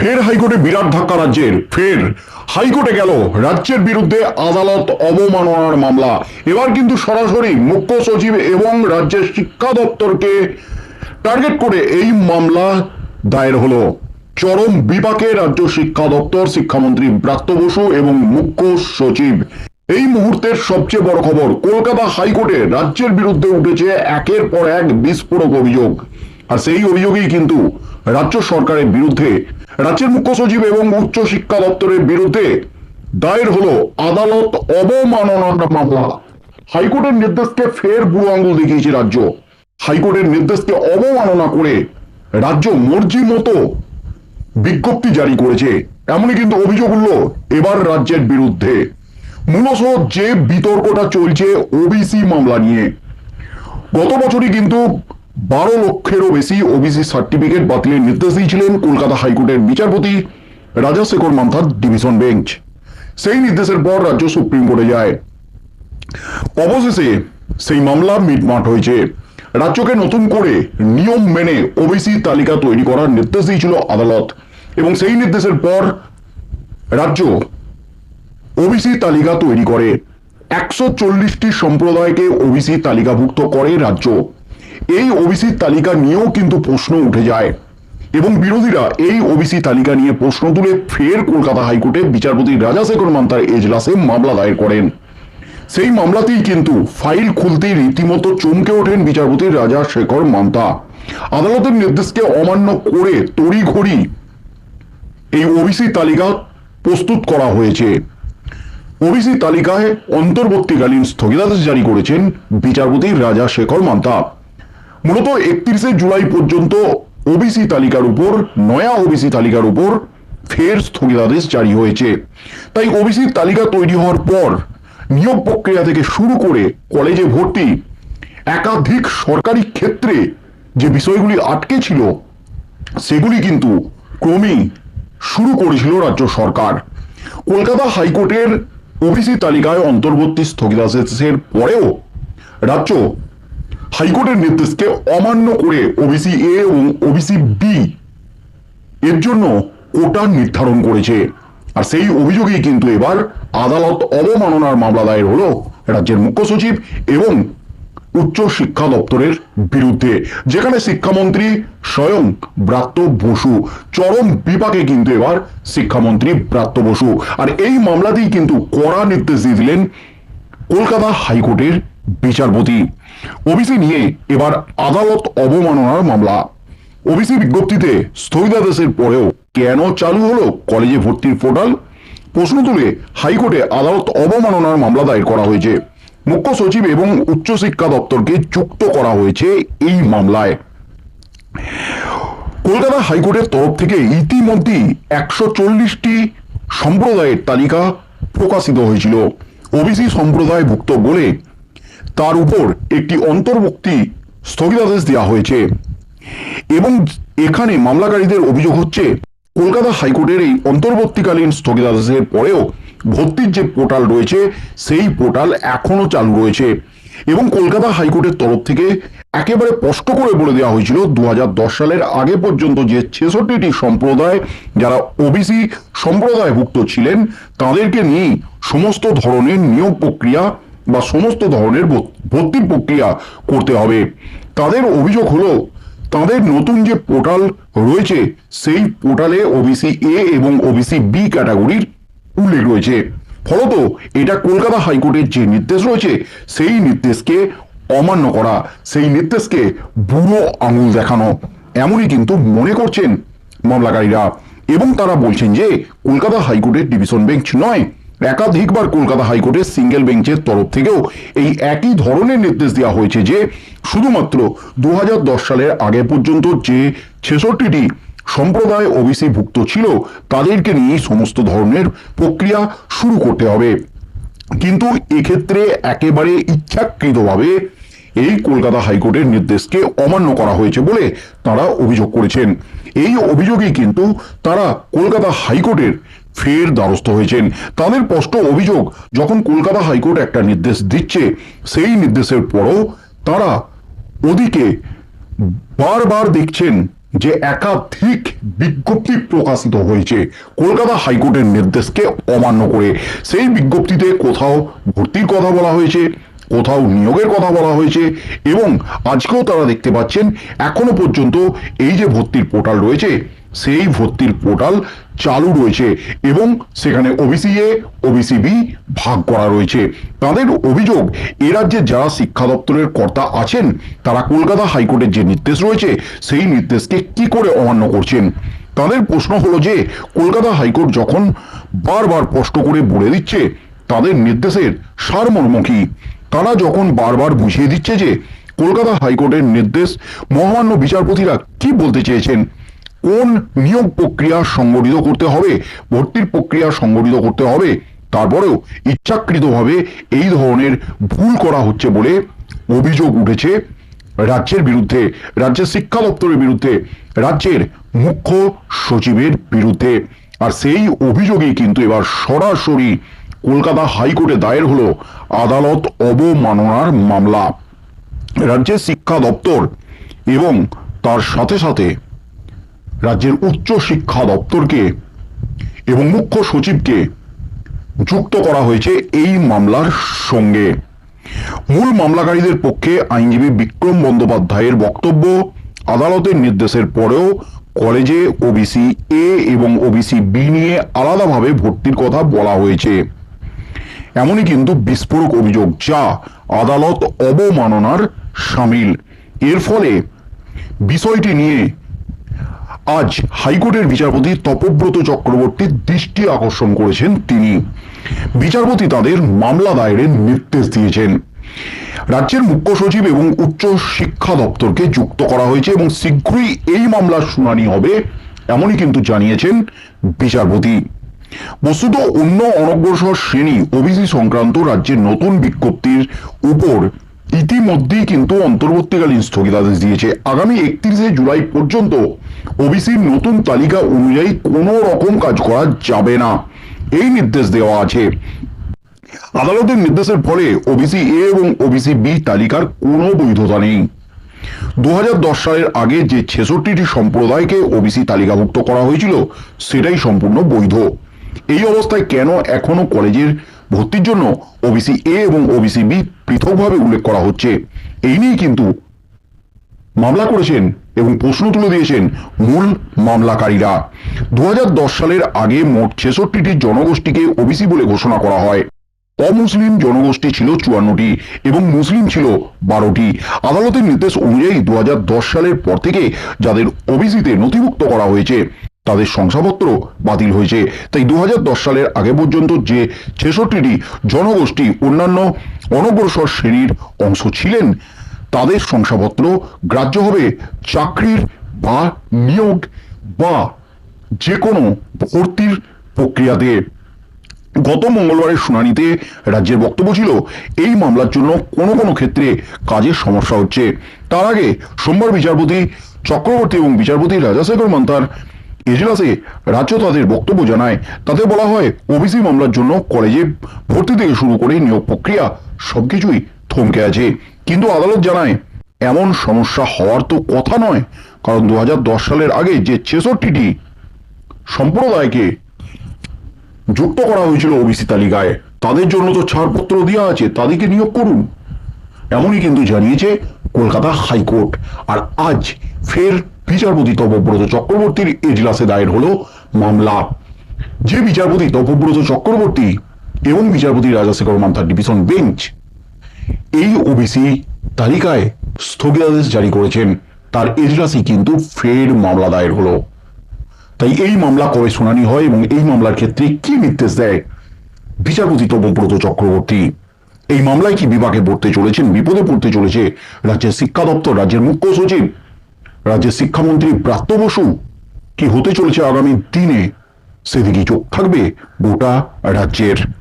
ফের হাইকোর্টে বিরাট ধাক্কা রাজ্যের। ফের হাইকোর্টে গেল রাজ্যের বিরুদ্ধে আদালত অবমাননার মামলা। এবার কিন্তু সরাসরি মুখ্য সচিব এবং রাজ্যের শিক্ষা দপ্তরকে টার্গেট করে এই মামলা দায়ের হলো। চরম বিপাকে রাজ্য শিক্ষা দপ্তর, শিক্ষামন্ত্রী ব্রাত্য বসু এবং মুখ্য সচিব। এই মুহূর্তের সবচেয়ে বড় খবর, কলকাতা হাইকোর্টে রাজ্যের বিরুদ্ধে উঠেছে একের পর এক বিস্ফোরক অভিযোগ। আর সেই অভিযোগেই কিন্তু রাজ্য সরকারের বিরুদ্ধে, রাজ্যের মুখ্য সচিব এবং উচ্চ শিক্ষা দপ্তরের বিরুদ্ধে দায়ের হলো আদালত অবমাননার মামলা। হাইকোর্টের নির্দেশকে ফের বুড়ো আঙুল দেখিয়েছে রাজ্য। হাইকোর্টের নির্দেশকে অবমাননা করে রাজ্য মর্জি মতো বিজ্ঞপ্তি জারি করেছে। এমনই কিন্তু অভিযোগ উঠল এবার রাজ্যের বিরুদ্ধে। মূলত যে বিতর্কটা চলছে, ওবিসি মামলা নিয়ে। গত বছরই কিন্তু বারো লক্ষেরও বেশি ওবিসি সার্টিফিকেট বাতিলের নির্দেশ দিয়েছিলেন কলকাতা হাইকোর্টের বিচারপতি রাজাশেখর মান্থার ডিভিশন বেঞ্চ সেই নির্দেশের পর রাজ্য সুপ্রিম কোর্টে যায়। অবশেষে সেই মামলা মিটমাট হয়েছে। রাজ্যকে নতুন করে নিয়ম মেনে ওবিসি তালিকা তৈরি করার নির্দেশ দিয়েছিল আদালত। এবং সেই নির্দেশের পর রাজ্য ওবিসি তালিকা তৈরি করে। একশো চল্লিশটি সম্প্রদায়কে ওবিসি তালিকাভুক্ত করে রাজ্য। এই ওবিসি তালিকা নিয়েও কিন্তু প্রশ্ন উঠে যায়। এবং বিরোধীরা এই ওবিসি তালিকা নিয়ে প্রশ্ন তুলে ফের কলকাতা হাইকোর্টে বিচারপতি রাজাশেখর মান্তার এজলাসে মামলা দায়ের করেন। সেই মামলাতেই কিন্তু ফাইল খুলতেই রীতিমতো চমকে ওঠেন বিচারপতি রাজা শেখর মান্তা। আদালতের নির্দেশকে অমান্য করে তড়িঘড়ি এই ওবিসি তালিকা প্রস্তুত করা হয়েছে। ওবিসি তালিকায় অন্তর্বর্তীকালীন স্থগিতাদেশ জারি করেছেন বিচারপতি রাজা শেখর মান্তা। মূলত একত্রিশে জুলাই পর্যন্ত ওবিসি তালিকার উপর, নয়া ওবিসি তালিকার উপর ফের স্থগিতাদেশ জারি হয়েছে। তাই ওবিসি তালিকা তৈরি হওয়ার পর নিয়োগ প্রক্রিয়া থেকে শুরু করে কলেজে ভর্তি একাধিক সরকারি ক্ষেত্রে যে বিষয়গুলি আটকে ছিল, সেগুলি কিন্তু ক্রমেই শুরু করেছিল রাজ্য সরকার। কলকাতা হাইকোর্টের ওবিসি তালিকায় অন্তর্বর্তী স্থগিতাদেশের পরেও রাজ্য হাইকোর্টের নির্দেশকে অমান্য করে ওবিসি এ এবং ওবিসি বি এর জন্য কোটা নির্ধারণ করেছে। আর সেই অভিযোগেই কিন্তু এবার আদালত অবমাননার মামলা দায়ের হলো রাজ্যের মুখ্য সচিব এবং উচ্চ শিক্ষা দপ্তরের বিরুদ্ধে, যেখানে শিক্ষামন্ত্রী স্বয়ং ব্রাত্য বসু, চরম বিপাকে কিন্তু এবার শিক্ষামন্ত্রী ব্রাত্য বসু। আর এই মামলাতেই কিন্তু কড়া নির্দেশ দিয়ে দিলেন কলকাতা হাইকোর্টের বিচারপতি। ওবিসি নিয়ে এবার আদালত অবমাননার মামলা। ওবিসি বিজ্ঞপ্তিতে স্থগিতাদেশের পরেও কেন চালু হলো কলেজে ভর্তির পোর্টাল? প্রশ্ন তুলে হাইকোর্টে আদালত অবমাননার মামলা দায়ের করা হয়েছে। মুখ্য সচিব এবং উচ্চশিক্ষা দপ্তরকে যুক্ত করা হয়েছে এই মামলায়। কলকাতা হাইকোর্টের তরফ থেকে ইতিমধ্যেই একশো চল্লিশটি সম্প্রদায়ের তালিকা প্রকাশিত হয়েছিল। ওবিসি সম্প্রদায়ভুক্ত বলে তার উপর একটি অন্তর্ভুক্তি স্থগিতাদেশ দেওয়া হয়েছে। এবং এখানে মামলাকারীদের অভিযোগ হচ্ছে, কলকাতা হাইকোর্টের এই অন্তর্বর্তীকালীন স্থগিতাদেশের পরেও ভর্তির যে পোর্টাল রয়েছে, সেই পোর্টাল এখনও চালু রয়েছে। এবং কলকাতা হাইকোর্টের তরফ থেকে একেবারে স্পষ্ট করে বলে দেওয়া হয়েছিল দু হাজার দশ সালের আগে পর্যন্ত যে ছেষট্টিটি সম্প্রদায় যারা ওবিসি সম্প্রদায়ভুক্ত ছিলেন, তাদেরকে নিয়ে সমস্ত ধরনের নিয়োগ প্রক্রিয়া বা সমস্ত ধরনের ভর্ত- ভর্তির প্রক্রিয়া করতে হবে। তাদের অভিযোগ হলো, তাদের নতুন যে পোর্টাল রয়েছে, সেই পোর্টালে ওবিসি এ এবং ওবিসি বি ক্যাটাগরির উল্লেখ রয়েছে। ফলত এটা কলকাতা হাইকোর্টের যে নির্দেশ রয়েছে, সেই নির্দেশকে অমান্য করা, সেই নির্দেশকে বুড়ো আঙুল দেখানো। এমনই কিন্তু মনে করছেন মামলাকারীরা। এবং তারা বলছেন যে, কলকাতা হাইকোর্টের ডিভিশন বেঞ্চ নয় একাধিকবার কলকাতা হাইকোর্টের সিঙ্গেল বেঞ্চের তরফ থেকেও এই একই ধরনের নির্দেশ দেওয়া হয়েছে যে শুধুমাত্র দু হাজার দশ সালের আগে পর্যন্ত যে ছেষট্টিটি সম্প্রদায় ওবিসি ভুক্ত ছিল, তাদেরকে নিয়ে সমস্ত ধরনের প্রক্রিয়া শুরু করতে হবে। কিন্তু এক্ষেত্রে একেবারে ইচ্ছাকৃতভাবে এই কলকাতা হাইকোর্টের নির্দেশকে অমান্য করা হয়েছে বলে তারা অভিযোগ করেছেন। এই অভিযোগেই কিন্তু তারা কলকাতা হাইকোর্টের ফের দ্বারস্থ হয়েছেন। তাদের স্পষ্ট অভিযোগ, যখন কলকাতা হাইকোর্ট একটা নির্দেশ দিচ্ছে, সেই নির্দেশের পরও তারা ওদিকে বারবার দেখছেন যে একাধিক বিজ্ঞপ্তি প্রকাশিত হয়েছে কলকাতা হাইকোর্টের নির্দেশকে অমান্য করে। সেই বিজ্ঞপ্তিতে কোথাও ভর্তির কথা বলা হয়েছে কোথাও নিয়োগের কথা বলা হয়েছে এবং আজকেও তারা দেখতে পাচ্ছেন, এখনও পর্যন্ত এই যে ভর্তির পোর্টাল রয়েছে, সেই ভর্তির পোর্টাল চালু রয়েছে এবং সেখানে ওবিসি এ ওবিসি বি ভাগ করা রয়েছে। তাদের অভিযোগ, এ রাজ্যে যারা শিক্ষা দপ্তরের কর্তা আছেন, তারা কলকাতা হাইকোর্টের যে নির্দেশ রয়েছে, সেই নির্দেশকে কি করে অমান্য করছেন? তাদের প্রশ্ন হলো যে, কলকাতা হাইকোর্ট যখন বারবার স্পষ্ট করে বলে দিচ্ছে, তাদের নির্দেশের সারমর্ম তারা যখন বারবার বুঝিয়ে দিচ্ছে যে কলকাতা হাইকোর্টের নির্দেশ মহামান্য বিচারপতিরা কি বলতে চেয়েছেন, কোন নিয়োগ প্রক্রিয়া সংগঠিত করতে হবে, ভর্তির প্রক্রিয়া সংগঠিত করতে হবে, তারপরেও ইচ্ছাকৃতভাবে এই ধরনের ভুল করা হচ্ছে বলে অভিযোগ উঠেছে রাজ্যের বিরুদ্ধে, রাজ্যের শিক্ষা দপ্তরের বিরুদ্ধে, রাজ্যের মুখ্য সচিবের বিরুদ্ধে। আর সেই অভিযোগেই কিন্তু এবার সরাসরি কলকাতা হাইকোর্টে দায়ের হলো আদালত অবমাননার মামলা। রাজ্যের শিক্ষা দপ্তর এবং তার সাথে সাথে রাজ্যের উচ্চ শিক্ষা দপ্তরকে এবং মুখ্য সচিবকে যুক্ত করা হয়েছে এই মামলার সঙ্গে। মূল মামলাকারীদের পক্ষে আইনজীবী বিক্রম বন্দ্যোপাধ্যায়ের বক্তব্য, আদালতের নির্দেশের পরেও কলেজে ওবিসি এ এবং ওবিসি বি নিয়ে আলাদাভাবে ভর্তির কথা বলা হয়েছে। এমনই কিন্তু বিস্ফোরক অভিযোগ যা আদালত অবমাননার সামিল। এর ফলে বিষয়টি নিয়ে আজ হাইকোর্টের বিচারপতি তপব্রত চক্রবর্তীর দৃষ্টি আকর্ষণ করেছেন তিনি। বিচারপতি তাদের মামলা দায়েরের নির্দেশ দিয়েছেন। রাজ্যের মুখ্য সচিব এবং উচ্চ শিক্ষা দপ্তরকে যুক্ত করা হয়েছে এবং শীঘ্রই এই মামলার শুনানি হবে, এমনই কিন্তু জানিয়েছেন বিচারপতি। বস্তুত অন্য অনগ্রসর শ্রেণি ওবিসি সংক্রান্ত রাজ্যের নতুন বিজ্ঞপ্তির উপর ইতিমধ্যেই কিন্তু অন্তর্বর্তীকালীন স্থগিতাদেশ দিয়েছে। আগামী একত্রিশে জুলাই পর্যন্ত ওবিসির নতুন তালিকা অনুযায়ী কোনো রকম কাজ করা যাবে না। এই নির্দেশ দেওয়া আছে। আদালতের নির্দেশের ফলে ওবিসি এ এবং ওবিসি বি তালিকার কোনো বৈধতা নেই। দু হাজার দশ সালের আগে যে ছেষট্টিটি সম্প্রদায়কে ওবিসি তালিকাভুক্ত করা হয়েছিল, সেটাই সম্পূর্ণ বৈধ। এই অবস্থায় কেন এখনও কলেজের ভর্তির জন্য ওবিসি এ এবং ওবিসি বি পৃথকভাবে উল্লেখ করা হচ্ছে? এই নিয়ে কিন্তু মামলা করেছেন এবং প্রশ্ন তুলে দিয়েছেন মূল মামলাকারীরা। দু সালের আগে মোট ছেষট্টিটি জনগোষ্ঠীকে ওবিসি বলে ঘোষণা করা হয়। অমুসলিম জনগোষ্ঠী ছিল চুয়ান্নটি এবং মুসলিম ছিল বারোটি। আদালতের নির্দেশ অনুযায়ী দু হাজার দশ সালের পর থেকে যাদের ওবিসিতে নথিভুক্ত করা হয়েছে তাদের শংসাপত্র বাতিল হয়েছে। তাই দু হাজার দশ সালের আগে পর্যন্ত যে ছেষট্টিটি জনগোষ্ঠী অন্যান্য অনগ্রসর শ্রেণির অংশ ছিলেন, তাদের শংসাপত্র গ্রাহ্য হবে চাকরির বা নিয়োগ বা যে কোনো ভর্তির প্রক্রিয়াতে। গত মঙ্গলবারের শুনানিতে রাজ্যের বক্তব্য ছিল, এই মামলার জন্য কোনো কোনো ক্ষেত্রে কাজের সমস্যা হচ্ছে। তার আগে সোমবার বিচারপতি চক্রবর্তী এবং বিচারপতি রাজাশেখর মান্তার এজলাসে রাজ্য তাদের বক্তব্য জানায়। তাতে বলা হয়, ওবিসি মামলার জন্য কলেজে ভর্তি থেকে শুরু করে নিয়োগ প্রক্রিয়া সবকিছুই থমকে আছে। কিন্তু আদালত জানায়, এমন সমস্যা হওয়ার তো কথা নয়, কারণ দু সালের আগে যে ছেষট্টিটি সম্প্রদায়কে যুক্ত করা হয়েছিল ওবিসি তালিকায়, তাদের জন্য তো ছাড়পত্র দেওয়া আছে, তাদেরকে নিয়োগ করুন। এমনই কিন্তু জানিয়েছে কলকাতা হাইকোর্ট। আর আজ ফের বিচারপতি তপব্রত চক্রবর্তীর এজলাসে দায়ের হলো মামলা। যে বিচারপতি তপব্রত চক্রবর্তী এবং বিচারপতি রাজাশেখর মান্থার ডিভিশন বেঞ্চ এই ওবিসি তালিকায় স্থগিতাদেশ জারি করেছেন। তার এজলাসই কিন্তু ফের মামলা দায়ের হলো। তাই এই মামলা কবে শুনানি হয় এবং এই মামলার ক্ষেত্রে কি নির্দেশ দেয় বিচারপতি তপব্রত চক্রবর্তী? এই মামলায় কি বিভাগে পড়তে চলেছেন, বিপদে পড়তে চলেছে রাজ্যের শিক্ষা দপ্তর, রাজ্যের মুখ্য সচিব রাজ্যের শিক্ষামন্ত্রী ব্রাত্য বসু কি হতে চলেছে আগামী দিনে? সেদিকে চোখ থাকবে গোটা রাজ্যের